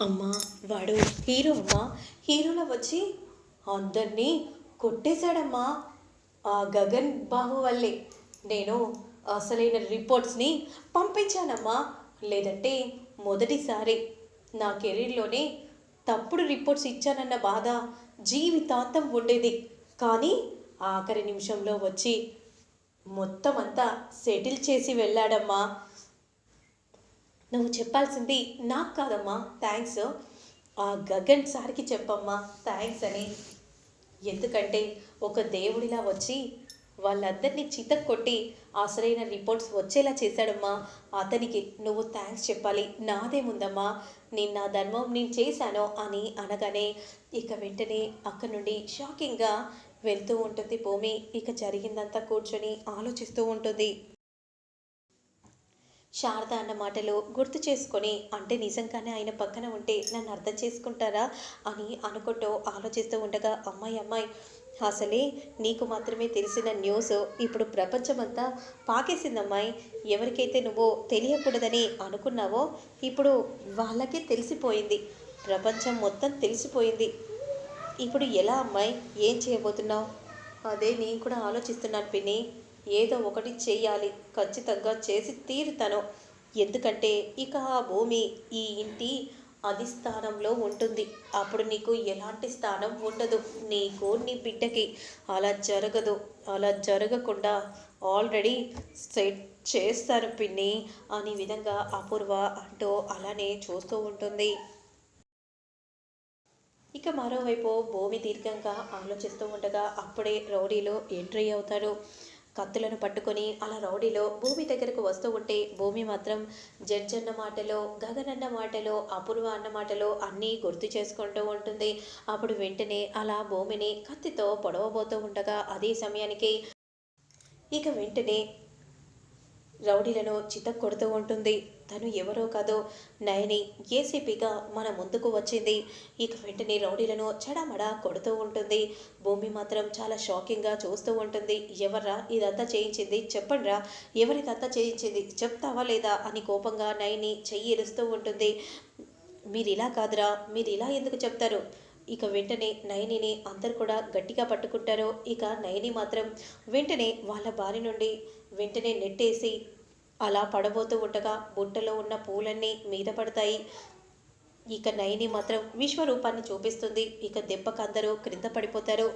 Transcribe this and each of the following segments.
అమ్మా వాడు హీరో అమ్మా. హీరోలో వచ్చి అందరినీ కొట్టేశాడమ్మా. ఆ గగన్ బాబు వల్లే నేను అసలైన రిపోర్ట్స్ని పంపించానమ్మా. లేదంటే మొదటిసారి నా కెరీర్లోనే తప్పుడు రిపోర్ట్స్ ఇచ్చానన్న బాధ జీవితాంతం ఉండేది. కానీ ఆఖరి నిమిషంలో వచ్చి మొత్తం అంతా సెటిల్ చేసి వెళ్ళాడమ్మా. నువ్వు చెప్పాల్సింది నాకు కాదమ్మా థ్యాంక్స్ ఆ గగన్ సార్కి చెప్పమ్మా థ్యాంక్స్ అని. ఎందుకంటే ఒక దేవుడిలా వచ్చి వాళ్ళందరినీ చితక్ కొట్టి అసలైన రిపోర్ట్స్ వచ్చేలా చేశాడమ్మా. అతనికి నువ్వు థ్యాంక్స్ చెప్పాలి నాదేముందమ్మా నేను నా ధర్మం నేను చేశాను అని అనగానే ఇక వెంటనే అక్కడి నుండి షాకింగ్గా వెళ్తూ ఉంటుంది భూమి. ఇక జరిగిందంతా కూర్చొని ఆలోచిస్తూ ఉంటుంది. శారద అన్న మాటలు గుర్తు చేసుకొని అంటే నిజంగానే ఆయన పక్కన ఉంటే నన్ను అర్థం చేసుకుంటారా? అని అనుకుంటూ ఆలోచిస్తూ ఉండగా అమ్మాయి అమ్మాయి అసలే నీకు మాత్రమే తెలిసిన న్యూస్ ఇప్పుడు ప్రపంచమంతా పాకేసిందమ్మాయి. ఎవరికైతే నువ్వు తెలియకూడదని అనుకున్నావో ఇప్పుడు వాళ్ళకే తెలిసిపోయింది. ప్రపంచం మొత్తం తెలిసిపోయింది. ఇప్పుడు ఎలా అమ్మాయి? ఏం చేయబోతున్నావు? అదే నేను కూడా ఆలోచిస్తున్నాను పిన్ని. ఏదో ఒకటి చేయాలి ఖచ్చితంగా చేసి తీరుతాను. ఎందుకంటే ఇక ఆ భూమి ఈ ఇంటి అధిష్టానంలో ఉంటుంది. అప్పుడు నీకు ఎలాంటి స్థానం ఉండదు. నీకు నీ బిడ్డకి అలా జరగదు. అలా జరగకుండా ఆల్రెడీ సెట్ చేస్తారు పిన్ని అనే విధంగా అపూర్వ అంటూ అలానే చూస్తూ ఉంటుంది. ఇక మరోవైపు భూమి దీర్ఘంగా ఆలోచిస్తూ ఉండగా అప్పుడే రౌడీలో ఎంట్రీ అవుతారు. కత్తులను పట్టుకొని అలా రౌడీలో భూమి దగ్గరకు వస్తూ ఉంటే భూమి మాత్రం జడ్జ్ అన్న మాటలో గగన్ అన్న మాటలో అపూర్వ అన్న మాటలో అన్నీ గుర్తు చేసుకుంటూ ఉంటుంది. అప్పుడు వెంటనే అలా భూమిని కత్తితో పొడవబోతూ ఉండగా అదే సమయానికి ఇక వెంటనే రౌడీలను చితక్ కొడుతూ ఉంటుంది. తను ఎవరో కాదో నయని ఏసీపీగా మన ముందుకు వచ్చింది. ఇక వెంటనే రౌడీలను చడమడ కొడుతూ ఉంటుంది. భూమి మాత్రం చాలా షాకింగ్గా చూస్తూ ఉంటుంది. ఎవర్రా ఇదంతా చేయించింది? చెప్పండిరా. ఎవరిదంతా చేయించింది? చెప్తావా లేదా? అని కోపంగా నయని చెయ్యి ఇరుస్తూ ఉంటుంది. మీరు ఇలా కాదురా. మీరు ఇలా ఎందుకు చెప్తారు? ఇక వెంటనే నయనిని అందరు కూడా గట్టిగా పట్టుకుంటారు. ఇక నయని మాత్రం వెంటనే వాళ్ళ బారి నుండి వెంటనే నెట్టేసి అలా పడబోతూ ఉండగా బుట్టలో ఉన్న పూలన్నీ మీద పడతాయి. ఇక నయని మాత్రం విశ్వరూపాన్ని చూపిస్తుంది. ఇక దెబ్బకు అందరూ క్రింద పడిపోతారు.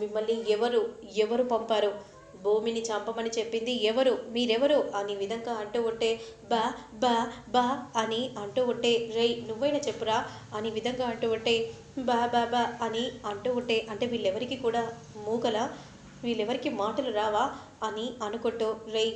మిమ్మల్ని ఎవరు ఎవరు పంపారు? భూమిని చంపమని చెప్పింది ఎవరు? మీరెవరు? అని విధంగా అంటూ ఉంటే బా బా బా అని అంటూ ఉంటే రేయ్ నువ్వైనా చెప్పురా? అని విధంగా అంటూ ఉంటే బా బా బా అని అంటూ ఉంటే అంటే వీళ్ళెవరికి కూడా మూగల వీళ్ళెవరికి మాటలు రావా? అని అనుకుంటూ రేయ్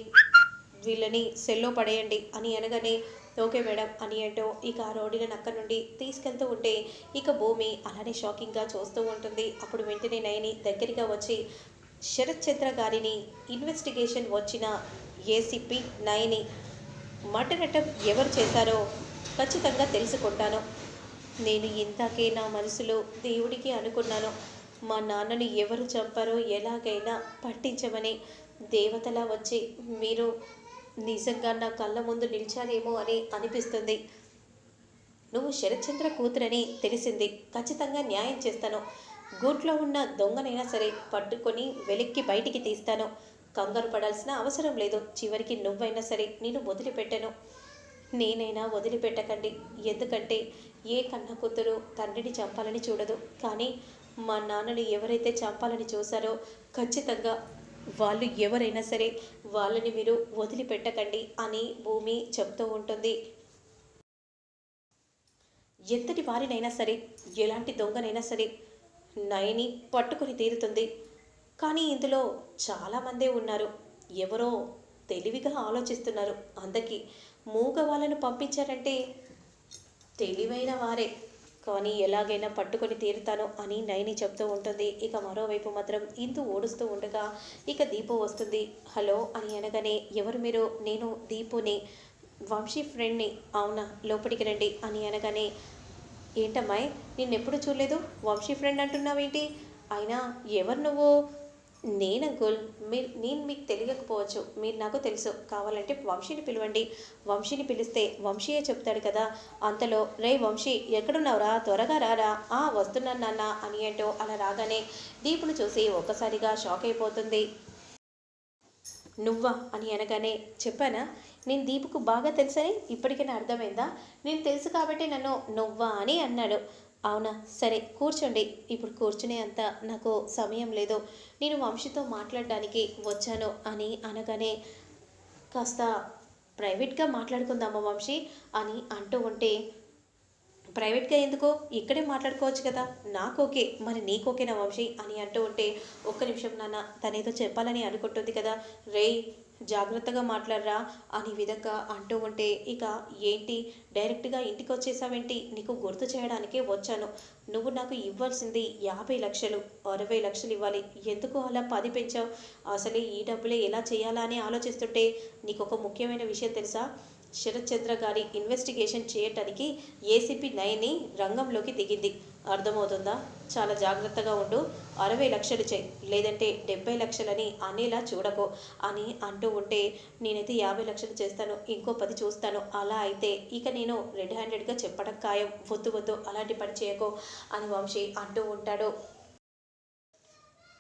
వీళ్ళని సెల్లో పడేయండి అని అనగానే ఓకే మేడం అని అంటూ ఇక ఆ రోడ్డులను అక్కడి నుండి తీసుకెళ్తూ ఉంటే ఇక భూమి అలానే షాకింగ్గా చూస్తూ ఉంటుంది. అప్పుడు వెంటనే నయని దగ్గరగా వచ్చి శరత్ చంద్ర గారిని ఇన్వెస్టిగేషన్ వచ్చిన ఏసీపీ నయని మటనటం ఎవరు చేశారో ఖచ్చితంగా తెలుసుకుంటాను. నేను ఇందాకే నా మనసులో దేవుడికి అనుకున్నాను. మా నాన్నని ఎవరు చంపారో ఎలాగైనా పట్టించమని దేవతలా వచ్చి మీరు నిజంగా నా కళ్ళ ముందు నిలిచారేమో అని అనిపిస్తుంది. నువ్వు శరత్చంద్ర కూతురని తెలిసింది. ఖచ్చితంగా న్యాయం చేస్తాను. గూట్లో ఉన్న దొంగనైనా సరే పట్టుకొని వెలిక్కి బయటికి తీస్తాను. కంగారు పడాల్సిన అవసరం లేదు. చివరికి నువ్వైనా సరే నేను వదిలిపెట్టను. నేనైనా వదిలిపెట్టకండి. ఎందుకంటే ఏ కన్న కూతురు తండ్రిని చంపాలని చూడదు. కానీ మా నాన్నని ఎవరైతే చంపాలని చూశారో ఖచ్చితంగా వాళ్ళు ఎవరైనా సరే వాళ్ళని మీరు వదిలిపెట్టకండి అని భూమి చెప్తూ ఉంటుంది. ఎంతటి వారినైనా సరే ఎలాంటి దొంగనైనా సరే నయని పట్టుకొని తీరుతుంది. కానీ ఇందులో చాలామందే ఉన్నారు. ఎవరో తెలివిగా ఆలోచిస్తున్నారు. అందరికీ మూగ వాళ్ళను పంపించారంటే తెలివైన వారే. కానీ ఎలాగైనా పట్టుకొని తీరుతాను అని నయని చెప్తూ ఉంటుంది. ఇక మరోవైపు మాత్రం ఇందు ఓడుస్తూ ఉండగా ఇక దీపు వస్తుంది. హలో అని అనగానే ఎవరు మీరు? నేను దీపుని వంశీ ఫ్రెండ్ని. అవునా లోపలికి రండి అని అనగానే ఏంటమ్మాయి నిన్నెప్పుడు చూడలేదు? వంశీ ఫ్రెండ్ అంటున్నావేంటి? అయినా ఎవరు నువ్వు? నేను అంకుల్ మీరు నేను మీకు తెలియకపోవచ్చు మీరు నాకు తెలుసు. కావాలంటే వంశీని పిలవండి. వంశీని పిలిస్తే వంశీయే చెప్తాడు కదా. అంతలో రే వంశీ ఎక్కడున్నావురా? త్వరగా రారా? ఆ వస్తున్నాను నాన్న అని ఏంటో అలా రాగానే దీపును చూసి ఒక్కసారిగా షాక్ అయిపోతుంది. నువ్వా అని అనగానే చెప్పానా? నేను దీపుకు బాగా తెలుసని ఇప్పటికైనా అర్థమైందా? నేను తెలుసు కాబట్టి నన్ను నువ్వా అని అన్నాడు. అవునా? సరే కూర్చోండి. ఇప్పుడు కూర్చునే అంత నాకు సమయం లేదు. నేను వంశీతో మాట్లాడడానికి వచ్చాను అని అనగానే కాస్త ప్రైవేట్గా మాట్లాడుకుందామా వంశీ అని అంటూ ఉంటే ప్రైవేట్గా ఎందుకో ఇక్కడే మాట్లాడుకోవచ్చు కదా. నాకు ఓకే మరి నీకు ఓకేనా వంశీ అని అంటూ ఉంటే ఒక్క నిమిషం నాన్న తనేదో చెప్పాలని అనుకుంటుంది కదా. రేయ్ జాగ్రత్తగా మాట్లాడరా అని విధంగా అంటూ ఉంటే ఇక ఏంటి? డైరెక్ట్గా ఇంటికి వచ్చేసావేంటి నీకు గుర్తు చేయడానికే వచ్చాను. నువ్వు నాకు ఇవ్వాల్సింది యాభై లక్షలు అరవై లక్షలు ఇవ్వాలి. ఎందుకు అలా పది పెంచావు? అసలే ఈ డబ్బులే ఎలా చేయాలా అని ఆలోచిస్తుంటే నీకు ఒక ముఖ్యమైన విషయం తెలుసా? శరత్ చంద్ర గారి ఇన్వెస్టిగేషన్ చేయటానికి ఏసీపీ నయని రంగంలోకి దిగింది. అర్థమవుతుందా? చాలా జాగ్రత్తగా ఉండు. అరవై లక్షలు చేయి లేదంటే డెబ్బై లక్షలని అనేలా చూడకో. అని అంటూ ఉంటే నేనైతే యాభై లక్షలు చేస్తాను ఇంకో పది చూస్తాను. అలా అయితే ఇక నేను రెడ్ హ్యాండెడ్గా చెప్పడం ఖాయం. వద్దు వద్దు అలాంటి పని చేయకో అని వంశీ అంటూ ఉంటాడు.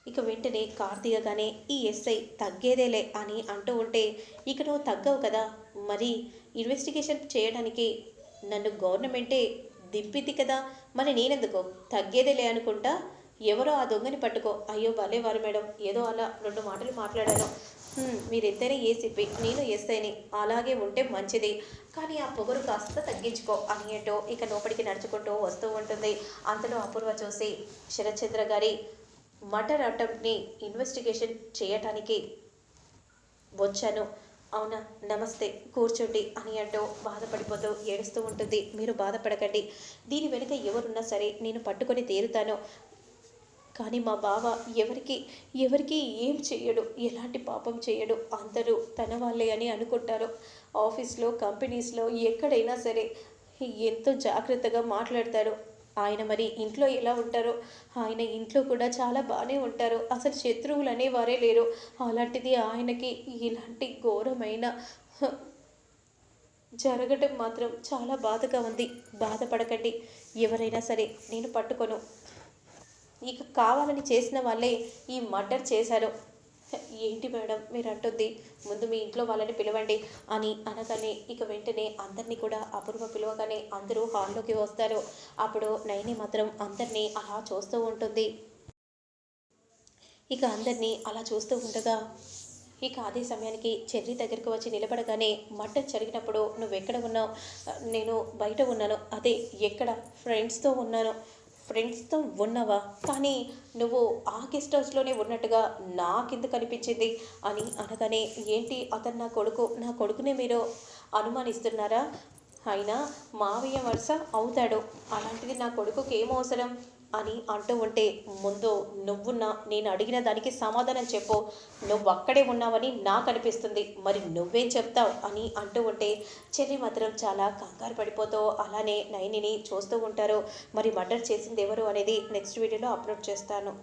ఇక వెంటనే కార్ దిగగానే ఈ ఎస్ఐ తగ్గేదేలే అని అంటూ ఉంటే ఇక నువ్వు తగ్గవు కదా. మరి ఇన్వెస్టిగేషన్ చేయడానికి నన్ను గవర్నమెంటే దింపింది కదా. మరి నేనెందుకు? తగ్గేదేలే అనుకుంటా? ఎవరో ఆ దొంగని పట్టుకో. అయ్యో భలే వారు మేడం. ఏదో అలా రెండు మాటలు మాట్లాడాను. "హ్మ్, మీరిద్దరే ఏసీపీ నేను ఎస్ఐని అలాగే ఉంటే మంచిది. కానీ ఆ పొగరు కాస్త తగ్గించుకో. అని ఏంటో ఇక లోపలికి నడుచుకుంటూ వస్తూ ఉంటుంది. అంతలో అపూర్వ చూసి శరత్చంద్ర గారి మటర్ అటెంప్ట్ని ఇన్వెస్టిగేషన్ చేయటానికి వచ్చాను. అవునా? నమస్తే. కూర్చోండి అని అంటూ బాధపడిపోతూ ఏడుస్తూ ఉంటుంది. మీరు బాధపడకండి. దీని వెనుక ఎవరున్నా సరే నేను పట్టుకొని తీరుతాను కానీ మా బావ ఎవరికి ఎవరికి ఏం చేయడు? ఎలాంటి పాపం చేయడు? అందరూ తన వాళ్ళే అని అనుకుంటారు. ఆఫీస్లో కంపెనీస్లో ఎక్కడైనా సరే ఎంతో జాగ్రత్తగా మాట్లాడతారు. ఆయన మరి ఇంట్లో ఎలా ఉంటారో ఆయన ఇంట్లో కూడా చాలా బాగానే ఉంటారు. అసలు శత్రువులు అనేవారే లేరు. అలాంటిది ఆయనకి ఇలాంటి ఘోరమైన జరగటం మాత్రం చాలా బాధగా ఉంది. బాధపడకండి. ఎవరైనా సరే నేను పట్టుకోను. ఇక కావాలని చేసిన వాళ్ళే ఈ మర్డర్ చేశారు. ఏంటి మేడం మీరు అంటుంది. ముందు మీ ఇంట్లో వాళ్ళని పిలవండి అని అనగానే ఇక వెంటనే అందరినీ కూడా అపూర్వ పిలవగానే అందరూ హాల్లోకి వస్తారు. అప్పుడు నైని మాత్రం అందరినీ అలా చూస్తూ ఉంటుంది. ఇక అందరినీ అలా చూస్తూ ఉండగా ఇక అదే సమయానికి చెర్రీ దగ్గరికి వచ్చి నిలబడగానే మటన్ జరిగినప్పుడు నువ్వు ఎక్కడ ఉన్నావు? నేను బయట ఉన్నాను. అదే ఎక్కడ? ఫ్రెండ్స్తో ఉన్నాను. ఫ్రెండ్స్తో ఉన్నావా? కానీ నువ్వు ఆ గెస్ట్ హౌస్లోనే ఉన్నట్టుగా నాకెందుకు అనిపించింది? అని అనగానే ఏంటి అతను నా కొడుకు? నా కొడుకునే మీరు అనుమానిస్తున్నారా? అయినా మావయ్య వరుస అవుతాడు. అలాంటిది నా కొడుకుకి ఏం అవసరం? అని అంటూ ఉంటే ముందు నువ్వున్నా నేను అడిగిన దానికి సమాధానం చెప్పు. నువ్వు అక్కడే ఉన్నావని నాకు అనిపిస్తుంది. మరి నువ్వేం చెప్తావు? అని అంటూ ఉంటే చెర్రి మాత్రం చాలా కంగారు పడిపోతూ అలానే నైనిని చూస్తూ ఉంటారు. మరి మర్డర్ చేసింది ఎవరు? అనేది నెక్స్ట్ వీడియోలో అప్లోడ్ చేస్తాను.